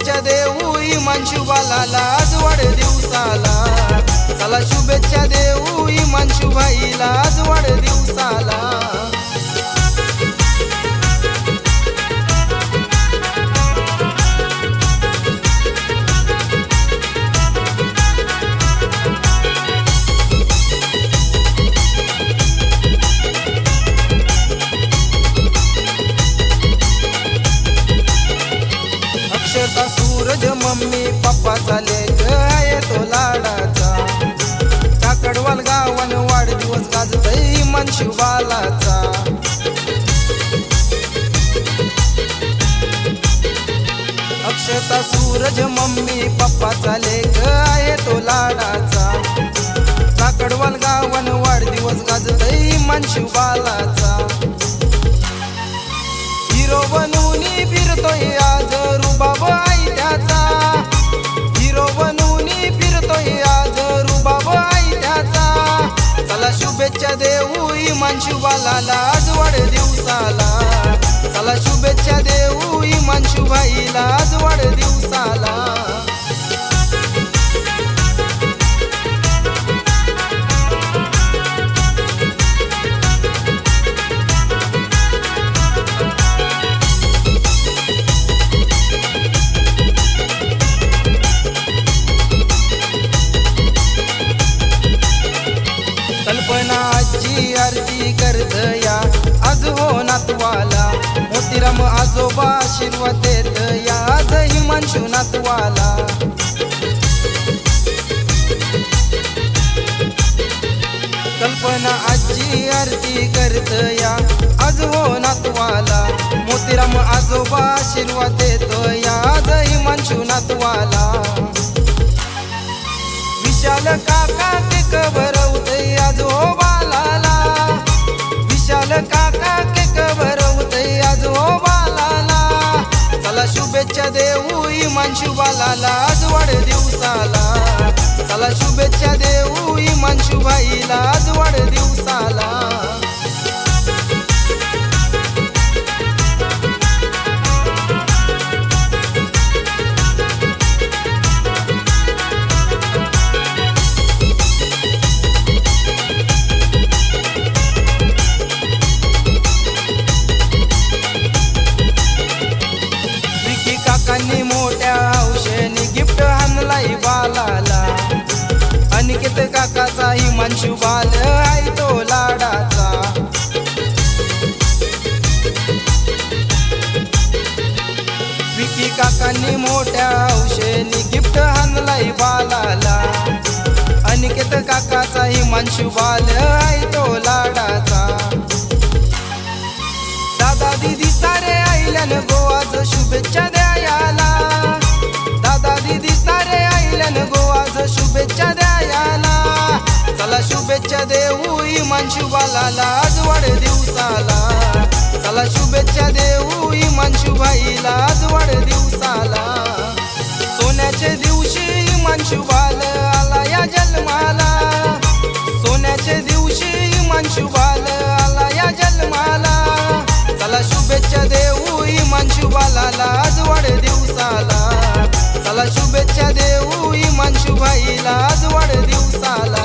शुभेच्छा देऊ इमान शुभाला आज वाढदिवसाला. चला शुभेच्छा देऊ इमान शुभाईला आज वाढदिवसाला. मम्मी पप्पा चाले आहे तो लाडाचा. काकडवाल गावन वाढदिवस गाजतय मन शिवालाचा अक्षता सूरज मम्मी पप्पा चाले आहे तो लाडाचा. काकडवाल गावन वाढदिवस गाजतय मन शिवालाचा शुभेच्छा देऊ इमान शुभाला आज वाढ दिवसाला. चला शुभेच्छा देऊ इमान शुभाईला आज वाढ हो आजी आरती करत या. आज हो नातवाला मोतीराम आजोबा आशीर्वाद देत या. आज हिमांशू नातवाला. कल्पना आजी आरती करत या. आज हो नातवाला मोतीराम आजोबा आशीर्वाद देतो या. आज हिमांशू नातवाला. विशाल काका चला शुभेच्छा देऊ इमान शुभाला. आज वाढदिवसाला. चला शुभेच्छा देऊ इमान शुभाईला. आज वाढ मंशुबाल आई तो लाडाचा. विकी काकांनी मोठ्या औषेनी गिफ्ट आणलाय बालाला. अनिकेत काकाचाही मंशुबाल आई तो लाडाचा. शुभाला आज वाढदिवसाला चला शुभेच्छा देऊ इमान भाईला आज वाढदिवसाला सोन्याचे दिवशी इमान बाल आला या जन्माला. सोन्याचे दिवशी इमान बाल आला या जन्माला. चला शुभेच्छा देऊ इमान बालाला आज वाढदिवसाला चला शुभेच्छा देऊ इमान भाईला आज वाढदिवसाला